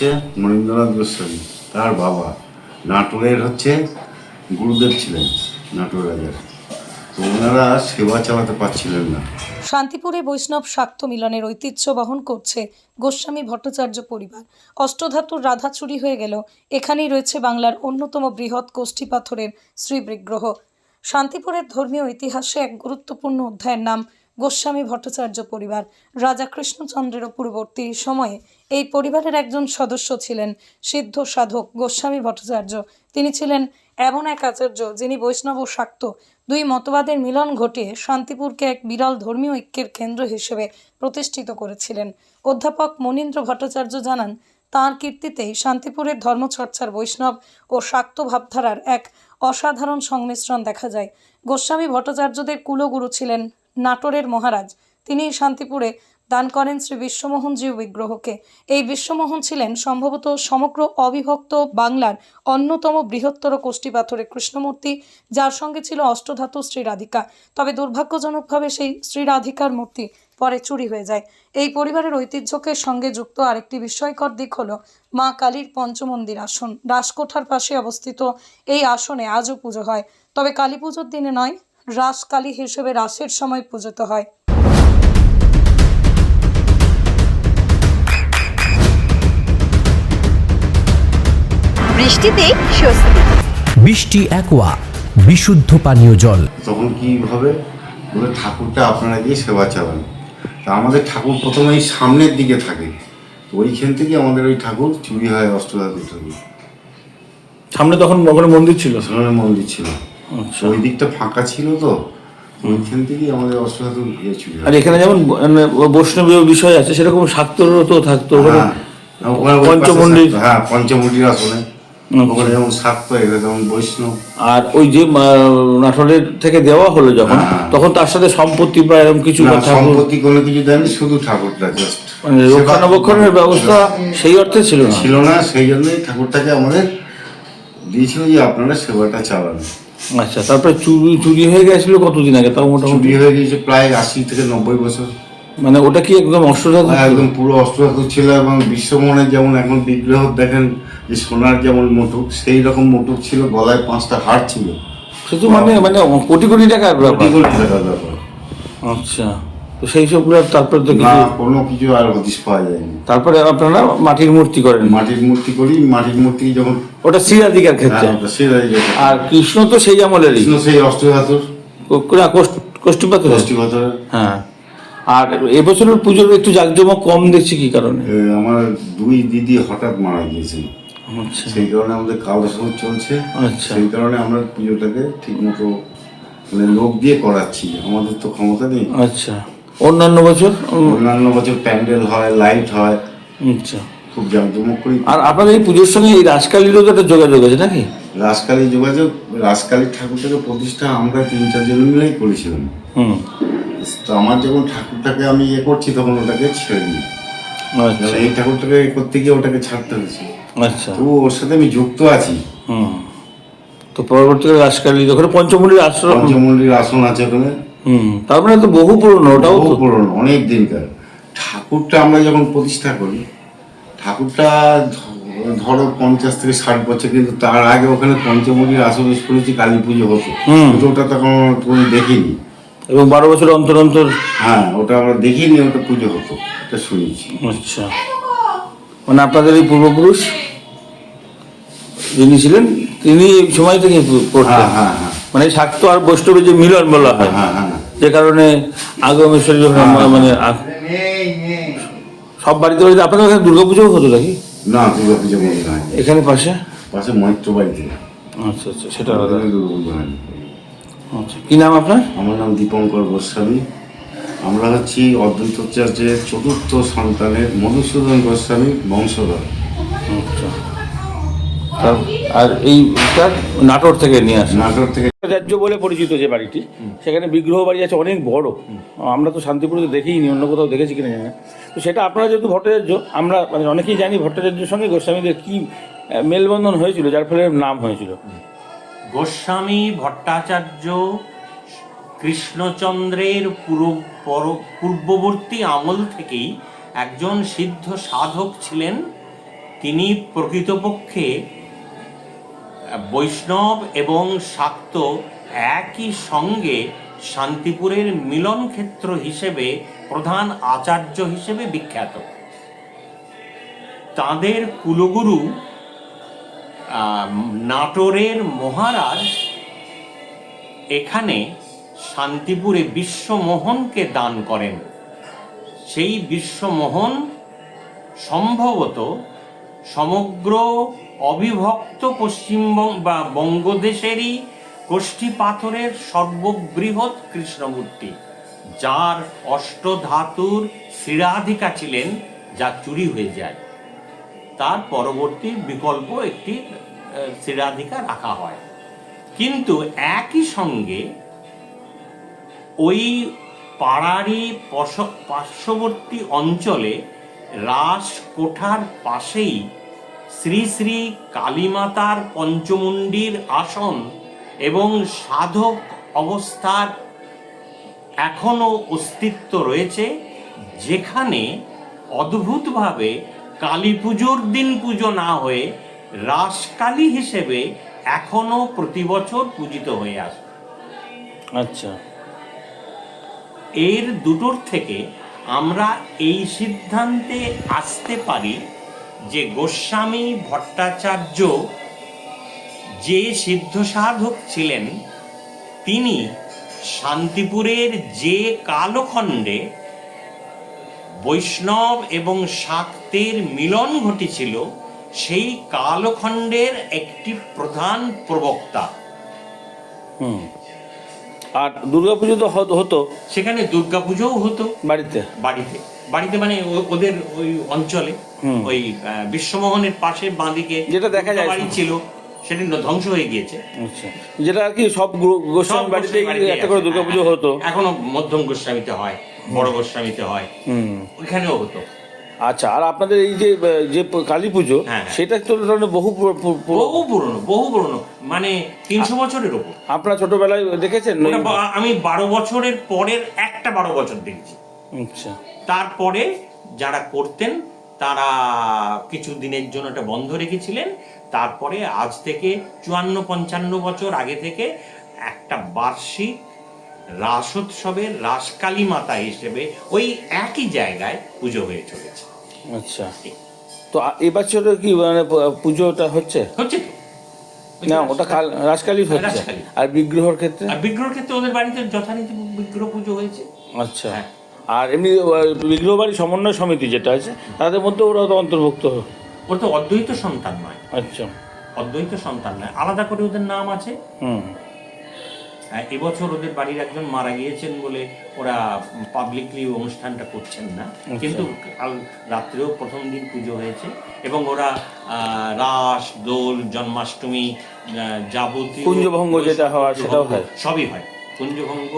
হচ্ছে মনীন্দ্রনাথ গোস্বামী, তার বাবা। নাটোরের হচ্ছে গুরুদেব ছিলেন, নাটোর রাজার। তো ওনারা সেবা চালাতে পারছিলেন না। শান্তিপুরে বৈষ্ণব শাক্ত মিলনের ঐতিহ্য বহন করছে গোস্বামী ভট্টাচার্য পরিবার। অষ্টধাতুর রাধা চুরি হয়ে গেল। এখানেই রয়েছে বাংলার অন্যতম বৃহৎ কোষ্ঠী পাথরের শ্রীবিগ্রহ। শান্তিপুরের ধর্মীয় ইতিহাসে এক গুরুত্বপূর্ণ অধ্যায়ের নাম গোস্বামী ভট্টাচার্য পরিবার রাজা কৃষ্ণচন্দ্রের পূর্ববর্তী সময়ে এই পরিবারের একজন সদস্য ছিলেন সিদ্ধ সাধক গোস্বামী ভট্টাচার্য। তিনি ছিলেন এমন এক আচার্য যিনি বৈষ্ণব শাক্ত। দুই মতবাদের মিলন ঘটিয়ে শান্তিপুরকে এক বিরল ধর্মীয় ঐক্যের কেন্দ্র হিসেবে প্রতিষ্ঠিত করেছিলেন। অধ্যাপক মনীন্দ্র ভট্টাচার্য জানান, তাঁর কীর্তিতেই শান্তিপুরের ধর্মচর্চার বৈষ্ণব ও শাক্ত ভাবধারার এক অসাধারণ সংমিশ্রণ দেখা যায়। গোস্বামী ভট্টাচার্যদের কুলগুরু ছিলেন নাটোরের মহারাজ। তিনি শান্তিপুরে দান করেন শ্রী বিশ্বমোহনজিউ বিগ্রহকে। এই বিশ্বমোহন ছিলেন সম্ভবত সমগ্র অবিভক্ত বাংলার অন্যতম বৃহত্তর কোষ্ঠী পাথরের কৃষ্ণমূর্তি, যার সঙ্গে ছিল অষ্টধাতু শ্রী রাধিকা। তবে দুর্ভাগ্যজনকভাবে সেই শ্রী রাধিকার মূর্তি পরে চুরি হয়ে যায়। এই পরিবারের ঐতিহ্যকে সঙ্গে যুক্ত আরেকটি বিস্ময়কর দিক হলো মা কালীর পঞ্চমন্দির আসন। রাসকোঠার পাশে অবস্থিত এই আসনে আজও পুজো হয়। তবে কালী পুজোর দিনে নয় রাস কালী হিসেবে রাসের সময় পূজিত হয়। বৃষ্টিতে স্বস্তি। বৃষ্টি অ্যাকোয়া বিশুদ্ধ পানীয় জল। তখন কি কীভাবে বলে ঠাকুরটা আপনারা গিয়ে সেবা চালান। তা আমাদের ঠাকুর প্রথমে এই সামনের দিকে থাকে। তো ওইখান থেকে আমাদের ওই ঠাকুর চুরি হয় অষ্টধাতু ঠাকুর। সামনে তখন ওখানে মন্দির ছিল। সামনে মন্দির ছিল। ওই দিকটা ফাঁকা ছিল তো ওইখান থেকেই আমাদের চুরি হয় আর এখানে যেমন মানে বৈষ্ণবীয় বিষয় আছে সেরকম শাক্তরও তো থাকতো ওখানে হ্যাঁ, ওখানে পঞ্চমন্ডির হ্যাঁ পঞ্চমুটির আসনে। আচ্ছা। ওখানে যেমন শাক্ত এখানে যেমন বৈষ্ণব। আর ওই যে নাটোরের থেকে দেওয়া হলো যখন হ্যাঁ। তখন তার সাথে সম্পত্তি বা এরকম কিছু সম্পত্তি কোনো কিছু দেয়নি শুধু ঠাকুরটা জাস্ট মানে রক্ষণাবেক্ষণের ব্যবস্থা সেই অর্থে ছিল না। ছিল না সেই জন্যই ঠাকুরটাকে আমাদের দিয়েছিল যে আপনারা সেবাটা চালান। আচ্ছা তারপরে চুরি চুরি হয়ে গেছিল কতদিন আগে? তাও মোটামুটি? চুরি হয়ে গিয়েছে প্রায় আশি থেকে নব্বই বছর। মানে ওটা কি একদম অস্ত্রধাতু ছিল? একদম পুরো অস্ত্রধাতু ছিল এবং বিশ্বমোহনের যেমন এখন বিগ্রহ দেখেন যে সোনার যেমন মুটুক সেই রকম মুটুক ছিল গলায় পাঁচটা হাড় ছিল। সে তো মানে মানে কোটি কোটি টাকার কোটি ব্যাপার। কোটি টাকা ব্যাপার। আচ্ছা। তো সেই সবগুলো তারপরে তো না কিছু কোনো কিছু আর হদিশ পাওয়া যায়নি। তারপরে আপনারা মাটির মূর্তি করেন। মাটির মূর্তি করি মাটির মূর্তি যখন ওটা শ্রীরাধিকার ক্ষেত্রে। হ্যাঁ, ওটা যেটা। আর কৃষ্ণ তো সেই আমলেরই। কৃষ্ণ সেই অষ্টধাতুর। কষ্টিপাত ষষ্ঠী হ্যাঁ। আর এবছরের পুজোর একটু জাঁকজমক কম দেখছি কি কারণে? আমার দুই দিদি হঠাৎ মারা গিয়েছিল। আচ্ছা। সেই কারণে আমাদের কালসর চলছে। আচ্ছা। সেই কারণে আমরা পুজোটাকে ঠিক মতো মানে লোক দিয়ে করাচ্ছি। আমাদের তো ক্ষমতা নেই। আচ্ছা। অন্যান্য বছর? অন্যান্য বছর প্যান্ডেল হয় লাইট হয়। আচ্ছা। খুব জাঁকজমক করি। আর আপনাদের এই পুজোর সঙ্গে এই রাজকালীরও তো একটা যোগাযোগ আছে নাকি? রাজকালী যোগাযোগ রাজকালী ঠাকুরটাকে প্রতিষ্ঠা আমরা তিন চারজন মিলেই করেছিলাম। হুম। তো আমার যখন ঠাকুরটাকে আমি ইয়ে করছি তখন ওটাকে ছেড়ে দিই। আচ্ছা। এই ঠাকুরটাকে করতে গিয়ে ওটাকে ছাড়তে হয়েছে। আচ্ছা। তবু ওর সাথে আমি যুক্ত আছি। হুম। তো পরবর্তীকালে রাজকালী ওখানে পঞ্চমুড়ির আশ্রম পঞ্চমন্ডির আসন আছে ওখানে। হুম। তার মানে তো বহু পুরনো ওটাও বহু পুরনো অনেক দিনকার ঠাকুরটা আমরা যখন প্রতিষ্ঠা করি ঠাকুরটা ধরো পঞ্চাশ থেকে ষাট বছর কিন্তু তার আগে ওখানে পঞ্চমুড়ির আসনে শুনেছি কালী পুজো হতো। কিন্তু ওটা তখন কোনো দেখিনি। এবং বারো বছর অন্তর অন্তর হ্যাঁ ওটা আমরা দেখিনি ওটা পুজো হতো এটা শুনেছি। আচ্ছা। মানে আপনাদের এই পূর্বপুরুষ যিনি ছিলেন তিনি এই সময় থেকে হ্যাঁ হ্যাঁ হ্যাঁ। মানে শাক্ত আর বৈষ্ণবের যে মিলন বলা হয়। হ্যাঁ হ্যাঁ। যে কারণে আগমেশ্বরী যখন আমরা মানে সব বাড়িতে বাড়িতে আপনাদের এখানে দুর্গাপুজোও হতো নাকি? না দুর্গা পুজো হয় এখানে পাশে? পাশে মৈত্র বাড়িতে আচ্ছা আচ্ছা সেটা আলাদা। দুর্গা পুজো হয়নি। আচ্ছা কি নাম আপনার? আমার নাম দীপঙ্কর গোস্বামী। আমরা হচ্ছি অদ্বৈত চার্চের চতুর্থ সন্তানের মধুসূদন গোস্বামী বংশধর। আচ্ছা। তার- আর এইটা নাটোর থেকে নিয়ে আসা নাটোর থেকে রাজ্য বলে পরিচিত যে বাড়িটি সেখানে বিগ্রহ বাড়ি আছে অনেক বড়। আমরা তো শান্তিপুরে তো দেখিনি অন্য কোথাও দেখেছি কিনা জানি না। তো সেটা আপনারা যেহেতু ভট্টাচার্য আমরা মানে অনেকেই জানি ভট্টাচার্যের সঙ্গে গোস্বামীদের কি মেলবন্ধন হয়েছিল যার ফলে নাম হয়েছিল। গোস্বামী ভট্টাচার্য কৃষ্ণচন্দ্রের পুরো পর- পূর্ববর্তী আমল থেকেই একজন সিদ্ধ সাধক ছিলেন। তিনি প্রকৃতপক্ষে বৈষ্ণব এবং শাক্ত একই সঙ্গে শান্তিপুরের মিলন ক্ষেত্র হিসেবে প্রধান আচার্য হিসেবে বিখ্যাত। তাদের কুলগুরু নাটোরের মহারাজ এখানে শান্তিপুরে বিশ্বমোহনকে দান করেন। সেই বিশ্বমোহন সম্ভবত সমগ্র অবিভক্ত পশ্চিমবঙ্গ বা বঙ্গদেশেরই কোষ্ঠী পাথরের সর্ববৃহৎ কৃষ্ণমূর্তি, যার অষ্টধাতুর শিরাধিকা ছিলেন যা চুরি হয়ে যায়। তার পরবর্তী বিকল্প একটি শিরাধিকা রাখা হয়। কিন্তু একই সঙ্গে ওই পাড়ারই পার্শ্ববর্তী অঞ্চলে রাস কোঠার পাশেই শ্রী শ্রী কালীমাতার পঞ্চমুণ্ডির আসন এবং সাধক অবস্থার এখনও অস্তিত্ব রয়েছে যেখানে অদ্ভুতভাবে কালী পুজোর দিন পুজো না হয়ে রাসকালী হিসেবে এখনও প্রতি বছর পূজিত হয়ে আসে। আচ্ছা। এর দুটোর থেকে আমরা এই সিদ্ধান্তে আসতে পারি যে গোস্বামী ভট্টাচার্য যে সিদ্ধ সাধক ছিলেন তিনি শান্তিপুরের যে কালখণ্ডে বৈষ্ণব এবং শাক্তের মিলন ঘটেছিল সেই কালখণ্ডের একটি প্রধান প্রবক্তা। হুম। আর দুর্গাপুজো তো হত- সেখানে দুর্গাপুজোও হতো। বাড়িতে? বাড়িতে। বাড়িতে মানে ওদের ওই অঞ্চলে। ওই বিশ্বমোহনের পাশে বাঁদিকে যেটা দেখা যায় বাড়ি ছিল সেটা ধ্বংস হয়ে গিয়েছে। আচ্ছা। যেটা আর কি সব গোস্বামী বাড়িতেই একটা করে। দুর্গাপুজো হ্যাঁ, হতো। এখনও মধ্যম গোস্বামীতে হয় বড় গোস্বামীতে হয়। হুম। ওইখানেও হতো। আচ্ছা আর আপনাদের এই যে যে কালী পুজো হ্যাঁ, হ্যাঁ। সেটা তো বহু বহু পুরনো বহু পুরনো। মানে তিনশো বছরের ওপর। আপনারা ছোটবেলায় দেখেছেন? আমি বারো বছরের পরের একটা বারো বছর দেখেছি। আচ্ছা। তারপরে যারা করতেন তারা কিছু দিনের জন্য এটা বন্ধ রেখেছিলেন। তারপরে আজ থেকে চুয়ান্ন পঞ্চান্ন বছর আগে থেকে একটা বার্ষিক রাসোৎসবের রাসকালী মাতা হিসেবে ওই একই জায়গায় পুজো হয়ে চলেছে। আচ্ছা। তো এবছর কি মানে পুজোটা হচ্ছে? হচ্ছে না ওটা কাল রাজকালী হচ্ছে। আর বিগ্রহর ক্ষেত্রে? আর বিগ্রহ ক্ষেত্রে ওদের বাড়িতে যথারীতি বিগ্রহ পুজো হয়েছে। আচ্ছা। হ্যাঁ। আর এমনি আহ, বিগ্রহ বাড়ি সমন্বয় সমিতি যেটা আছে তাদের মধ্যে ওরা তো অন্তর্ভুক্ত। ওর তো অদ্বৈত সন্তান নয়। আচ্ছা। অদ্বৈত সন্তান নয়। আলাদা করে ওদের নাম আছে। হুম। হ্যাঁ, এবছর ওদের বাড়ির একজন মারা গিয়েছেন বলে ওরা পাবলিকলি অনুষ্ঠানটা করছেন না। কিন্তু কাল রাত্রেও প্রথম দিন পুজো হয়েছে এবং ওরা রাস দোল জন্মাষ্টমী যাবতীয় কুঞ্জভঙ্গ যেটা হওয়ার সেটাও হয়? সবই হয়। কুঞ্জভঙ্গ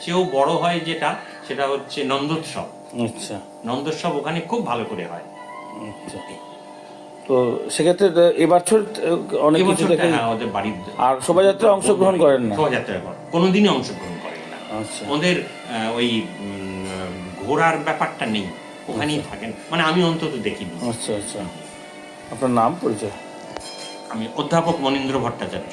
চেয়েও বড় হয় যেটা সেটা হচ্ছে নন্দোৎসব। আচ্ছা। নন্দোৎসব ওখানে খুব ভালো করে হয়। আচ্ছা। তো সেক্ষেত্রে এবছর অনেক কিছু দেখে হ্যাঁ ওদের বাড়ির আর শোভাযাত্রায় অংশগ্রহণ করেন না? শোভাযাত্রায় করেন। কোনোদিনই অংশগ্রহণ করেন না। আচ্ছা। ওদের ওই ঘোরার ব্যাপারটা নেই। ওখানেই থাকেন। মানে আমি অন্তত দেখিনি। আচ্ছা আচ্ছা। আপনার নাম পরিচয়? আমি অধ্যাপক মনীন্দ্র ভট্টাচার্য।